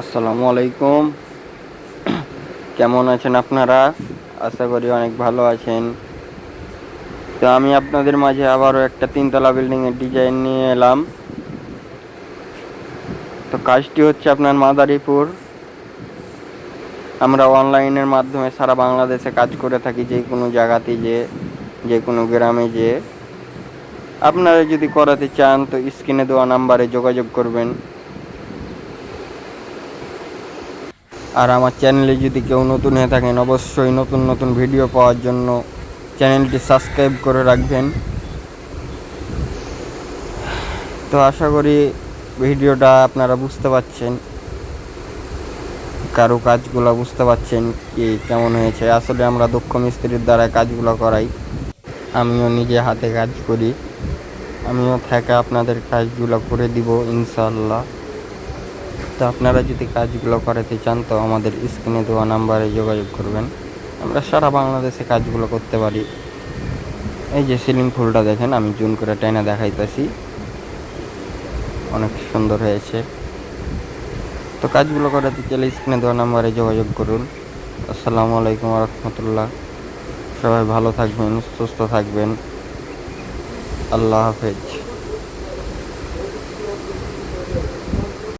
আসসালামু আলাইকুম। কেমন আছেন আপনারা? আশা করি অনেক ভালো আছেন। তো আমি আপনাদের মাঝে আবারও একটা তিনতলা বিল্ডিংয়ের ডিজাইন নিয়ে এলাম। তো কাজটি হচ্ছে আপনার মাদারীপুর। আমরা অনলাইনের মাধ্যমে সারা বাংলাদেশে কাজ করে থাকি যে কোনো জায়গাতে যে যে কোনো গ্রামে যে। আপনারা যদি করাতে চান তো স্ক্রিনে দেওয়া নাম্বারে যোগাযোগ করবেন। আর আমার চ্যানেলে যদি কেউ নতুন হয়ে থাকেন, অবশ্যই নতুন নতুন ভিডিও পাওয়ার জন্য চ্যানেলটি সাবস্ক্রাইব করে রাখবেন। তো আশা করি ভিডিওটা আপনারা বুঝতে পারছেন, কারও কাজগুলো বুঝতে পারছেন কি কেমন হয়েছে। আসলে আমরা দক্ষ মিস্ত্রির দ্বারা কাজগুলো করাই, আমিও নিজে হাতে কাজ করি, আমিও থেকে আপনাদের কাজগুলো করে দিব ইনশাল্লাহ তো আপনারা যদি কাজগুলো করাতে চান, তো আমাদের স্ক্রিনে দেওয়া নাম্বারে যোগাযোগ করবেন। আমরা সারা বাংলাদেশে কাজগুলো করতে পারি। এই যে সিলিং ফুলটা দেখেন, আমি জুন করে টেনে দেখাইতেছি। অনেক সুন্দর হয়েছে। তো কাজগুলো করাতে চাইলে স্ক্রিনে দেওয়া নাম্বারে যোগাযোগ করুন। আসসালামু আলাইকুম রহমতুল্লাহ সবাই ভালো থাকবেন, সুস্থ থাকবেন। আল্লাহ হাফেজ।